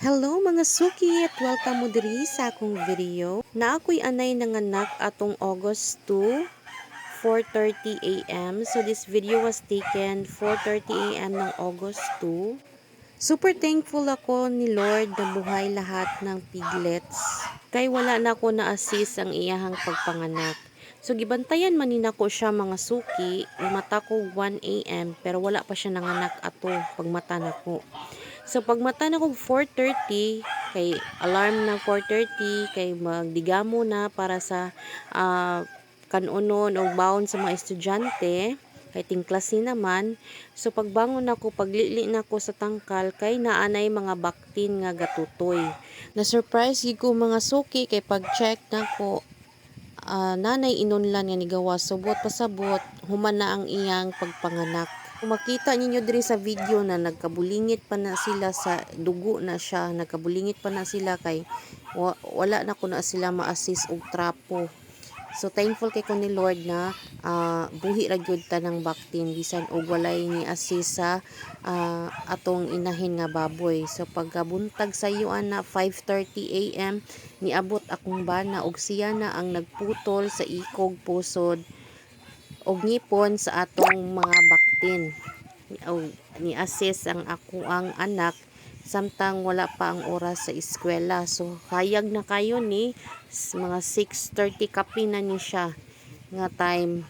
Hello mga suki at welcome mo diri sa akong video. Na ako'y anay nanganak atong August 2, 4.30 a.m. So this video was taken 4.30 a.m. ng August 2. Super thankful ako ni Lord na buhay lahat ng piglets. Kay wala na ako na-assist ang iyahang pagpanganak. So gibantayan man nina ko siya mga suki, mata ko 1 a.m. pero wala pa siya nanganak ato pagmata na ko. So pagmata na ko 4.30, kay alarm na 4.30, kay magdigamo na para sa uh, kanunon o baon sa mga estudyante, kay tingklase naman. So pagbangon ako, paglili na ko sa tangkal, kay naanay mga baktin nga gatutoy. Na-surprise ko mga suki, kay pag-check na ko, uh, nanay inunlan nga ni gawa subot pasabot human na ang iyang pagpanganak kung makita ninyo diri sa video na nagkabulingit pa na sila sa dugo na siya nagkabulingit pa na sila kay wa, wala na ko na sila ma-assist og trapo So thankful kay ko ni Lord na uh, buhi ra gyud ta ng baktin bisan og walay ni assist sa uh, atong inahin nga baboy. So pagkabuntag sa iyo na 5:30 AM niabot akong bana og siya na ang nagputol sa ikog pusod og ngipon sa atong mga baktin. Og ni assist ang ako ang anak samtang wala pa ang oras sa eskwela. So, hayag na kayo ni mga 6.30 kapi na ni siya nga time.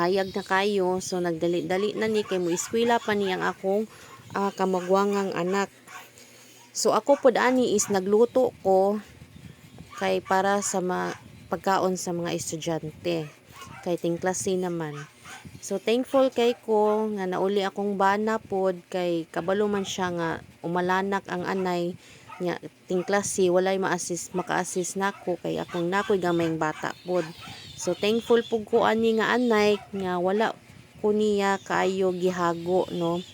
Hayag na kayo. So, nagdali-dali na ni kay mo eskwela pa ni ang akong uh, kamagwangang anak. So, ako po ani is nagluto ko kay para sa ma pagkaon sa mga estudyante. Kay ting klase naman. So thankful kay ko nga nauli akong bana pod kay kabalo man siya nga umalanak ang anay nya tingklase walay ma-assist maka-assist nako kay akong nakoy gamayng bata pod. So thankful pug ko ani nga anay nga wala ko niya kaayo gihago no.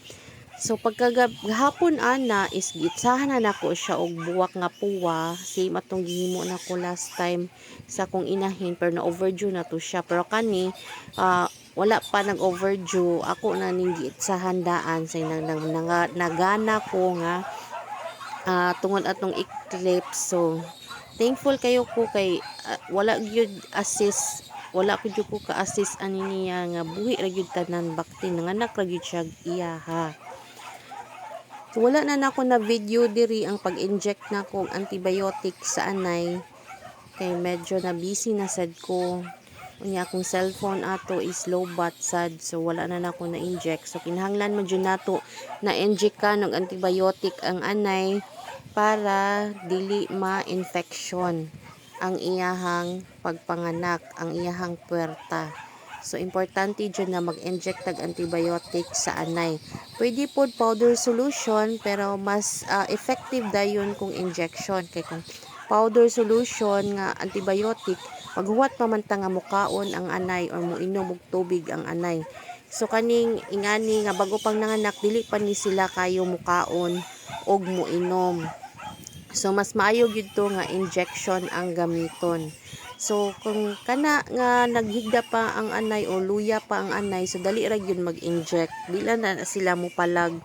So pagkagahapon ana is gitsahan na nako siya og buwak nga puwa same atong gihimo nako last time sa kong inahin pero na overdue na to siya pero kani uh, wala pa nag-overdue. Ako na ninggit sa handaan sa nang, nang, nang nagana ko nga uh, tungod atong eclipse. So thankful kayo ko kay uh, wala gyud assist wala ko gyud ko ka assist ani niya nga buhi ra gyud tanan bakti nanganak ra gyud siya iyaha so wala na nako na video diri ang pag-inject na kong antibiotic sa anay. Kay medyo na busy na sad ko unya akong cellphone ato is low bat sad. So wala na nako na inject so kinahanglan man jud nato na inject ka ng antibiotic ang anay para dili ma-infection ang iyahang pagpanganak ang iyahang puwerta. So importante jud na mag-inject tag antibiotic sa anay. Pwede pod powder solution pero mas uh, effective dayon kung injection. Kay kung powder solution nga antibiotic Paghuwat pa man nga mukaon ang anay or muinom og tubig ang anay. So kaning ingani nga bago pang nanganak dili pa ni sila kayo mukaon og muinom. So mas maayo gyud to nga injection ang gamiton. So kung kana nga naghigda pa ang anay o luya pa ang anay so dali ra gyud mag-inject. Dila na sila mo palag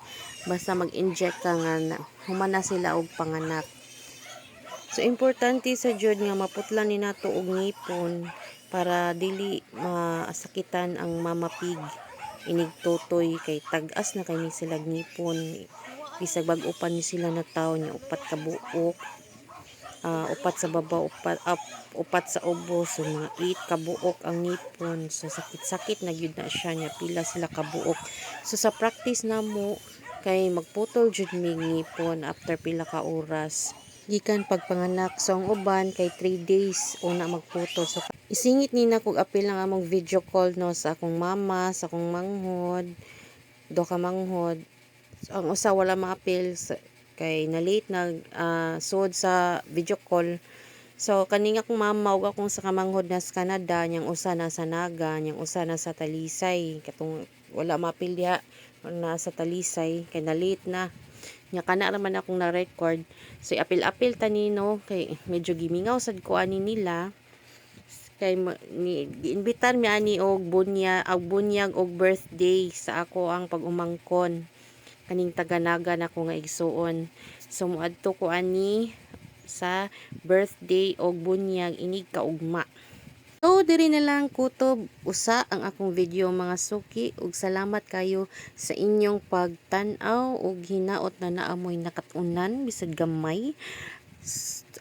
basta mag-inject ka nga na sila og panganak. So importante sa jud nga maputlan ni nato og ngipon para dili masakitan ang mama pig. Inig totoy kay tag-as na kay sila ngipon. Bisag bag upan ni sila na tawo niya upat ka buok. Uh, upat sa baba, upat, up, upat sa ubo. So mga 8 kabuok ang ngipon. So sakit-sakit na gyud na siya niya. Pila sila kabuok. So sa practice na mo, kay magputol jud mi ngipon after pila ka oras gikan pagpanganak so ang uban kay 3 days una magputo. So isingit ni na kog apil lang among video call no sa akong mama sa akong manghod do ka manghod. So, ang usa wala maapil sa, kay na late nag uh, sud sa video call. So kaning akong mama ug akong sa kamanghod na sa Canada nyang usa na sa Naga nyang usa na sa Talisay. Katong wala maapil diha na sa Talisay kay na late na nya kana naman akong na-record. So apil-apil tanino kay medyo gimingaw sad ko ani nila. Kay ni giinbitar mi ani og bunya og bunyag og birthday sa ako ang pag-umangkon. Kaning taganaga na ko nga igsuon. So muadto ko ani sa birthday og bunyag inig kaugma. So, diri na lang kutob usa ang akong video mga suki ug salamat kayo sa inyong pagtan-aw ug hinaot na naamoy nakatunan bisag gamay.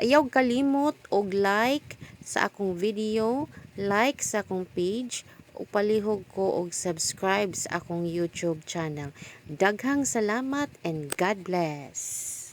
Ayaw kalimot og like sa akong video, like sa akong page ug palihog ko og subscribe sa akong YouTube channel. Daghang salamat and God bless.